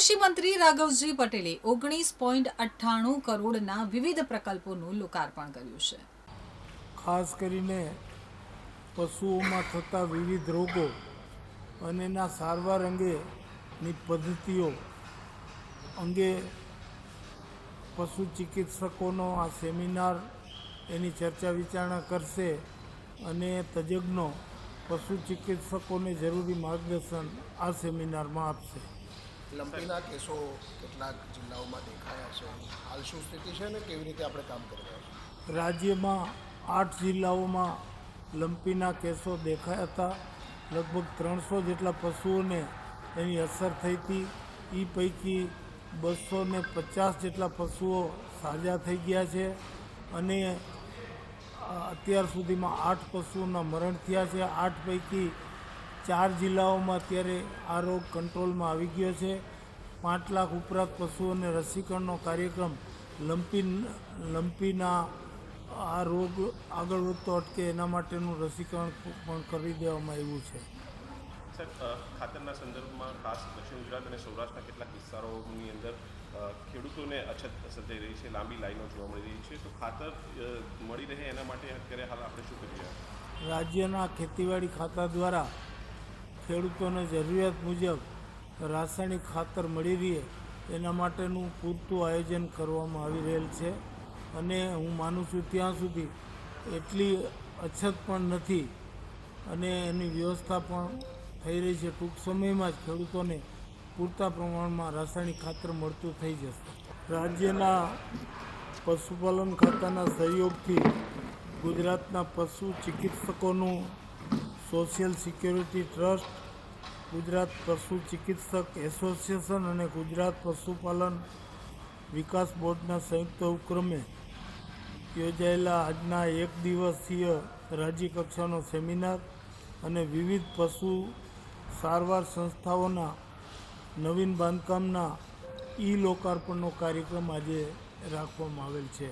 કૃષિ મંત્રી રાઘવજી પટેલે ઓગણીસ પોઈન્ટ અઠ્ઠાણું કરોડના વિવિધ પ્રકલ્પોનું લોકાર્પણ કર્યું છે. ખાસ કરીને પશુઓમાં થતા વિવિધ રોગો અને એના સારવાર અંગેની પદ્ધતિઓ અંગે પશુ ચિકિત્સકોનો આ સેમિનાર એની ચર્ચા વિચારણા કરશે અને તજજ્ઞો પશુ ચિકિત્સકોને જરૂરી માર્ગદર્શન આ સેમિનારમાં આપશે. લંપીના કેસો કેટલાક જિલ્લાઓમાં દેખાયા છે. હાલ શું સ્થિતિ છે ને કેવી રીતે આપણે કામ કરી રહ્યા છીએ? રાજ્યમાં આઠ જિલ્લાઓમાં લંપીના કેસો દેખાયા હતા. લગભગ ત્રણસો જેટલા પશુઓને એની અસર થઈ હતી. એ પૈકી બસો ને પચાસ જેટલા પશુઓ સાજા થઈ ગયા છે અને અત્યાર સુધીમાં આઠ પશુઓના મરણ થયા છે. આઠ પૈકી ચાર જિલ્લાઓમાં અત્યારે આ રોગ કંટ્રોલમાં આવી ગયો છે. પાંચ લાખ ઉપરાંત પશુઓને રસીકરણનો કાર્યક્રમ લંપી લંપીના આ રોગ આગળ વધતો અટકે એના માટેનું રસીકરણ પણ કરી દેવામાં આવ્યું છે. ખાતરના સંદર્ભમાં ખાસ દક્ષિણ ગુજરાત અને સૌરાષ્ટ્રના કેટલાક વિસ્તારોની અંદર ખેડૂતોને અછત સર્જાઈ રહી છે લાંબી લાઈનો જોવા મળી રહી છે. તો ખાતર મળી રહે એના માટે અત્યારે હાલ આપણે શું કરી રહ્યા છીએ? રાજ્યના ખેતીવાડી ખાતા દ્વારા ખેડૂતોને જરૂરિયાત મુજબ રાસાયણિક ખાતર મળી રહે, એના માટેનું પૂરતું આયોજન કરવામાં આવી રહેલ છે. અને હું માનું છું ત્યાં સુધી એટલી અછત પણ નથી અને એની વ્યવસ્થા પણ થઈ રહી છે. ટૂંક સમયમાં જ ખેડૂતોને પૂરતા પ્રમાણમાં રાસાયણિક ખાતર મળતું થઈ જશે. રાજ્યના પશુપાલન ખાતાના સહયોગથી ગુજરાતના પશુ ચિકિત્સકોનું સોશિયલ સિક્યોરિટી ટ્રસ્ટ, ગુજરાત પશુ ચિકિત્સક એસોસિએશન અને ગુજરાત પશુપાલન વિકાસ બોર્ડના સંયુક્ત ઉપક્રમે યોજાયેલા આજના એક દિવસીય રાજ્ય કક્ષાનો સેમિનાર અને વિવિધ પશુ સારવાર સંસ્થાઓના નવીન બાંધકામના ઈ લોકાર્પણનો કાર્યક્રમ આજે રાખવામાં આવેલ છે.